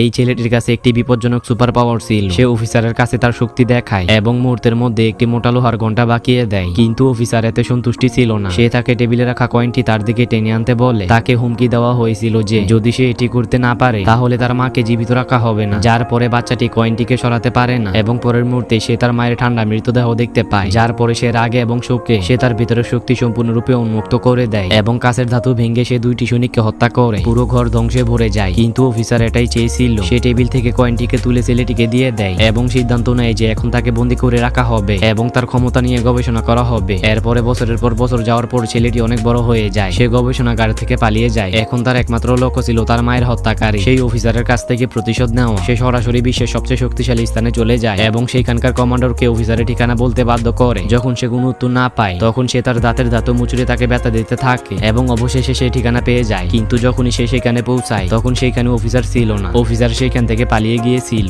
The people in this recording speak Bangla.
এই ছেলেটির কাছে একটি বিপজ্জনক সুপার পাওয়ার ছিল। সে অফিসারের কাছে তার শক্তি দেখায় এবং মুহূর্তের মধ্যে একটি মোটা লোহার ঘণ্টা বাকিয়ে দেয়। কিন্তু অফিসার এতে সন্তুষ্টি ছিল না। সে তাকে টেবিলে রাখা কয়েনটি তার দিকে টেনে আনতে বলে, তাকে হুমকি দেওয়া হয়েছিল যে, যদি সে এটি করতে না পারে, তাহলে তার মাকে জীবিত রাখা হবে না। যার পরে বাচ্চাটি কয়েনটিকে সরাতে পারে না এবং পরের মুহূর্তে সে তার মায়ের ঠান্ডা মৃতদেহ দেখতে পায়। যার পরে সে রাগে এবং শোকে সে তার ভিতরে শক্তি সম্পূর্ণরূপে উন্মুক্ত করে দেয় এবং কাছের ধাতু ভেঙে সে দুইটি সৈনিককে হত্যা করে। পুরো ঘর ধ্বংসে ভরে যায়। কিন্তু অফিসার এটাই চেয়েছিল সে টেবিল থেকে কয়েনটিকে তুলে ছেলেটিকে দিয়ে দেয় এবং সিদ্ধান্ত নেয় যে এখন তাকে বন্দি করে রাখা হবে এবং তার ক্ষমতা নিয়ে গবেষণা করা হবে। এরপরে বছরের পর বছর যাওয়ার পর ছেলেটি অনেক বড় হয়ে যায়। সে গবেষণাগার থেকে পালিয়ে যায়। এখন তার একমাত্র লক্ষ্য ছিল তার মায়ের হত্যাকারী। সেই অফিসারের কাছ থেকে প্রতিশোধ নেওয়া। সে সরাসরি বিশ্বের সবচেয়ে শক্তিশালী স্থানে চলে যায় এবং সেইখানকার কমান্ডারকে অফিসারের ঠিকানা বলতে বাধ্য করে। যখন সে কোনো উত্তর না পায়, তখন সে তার দাঁতের দাঁত মুচুরে তাকে ব্যথা দিতে থাকে এবং অবশেষে সে ঠিকানা পেয়ে যায়। কিন্তু যখনই সে সেখানে পৌঁছায়, তখন সেইখানে অফিসার ছিল না। অফিসার সেখান থেকে পালিয়ে গিয়েছিল।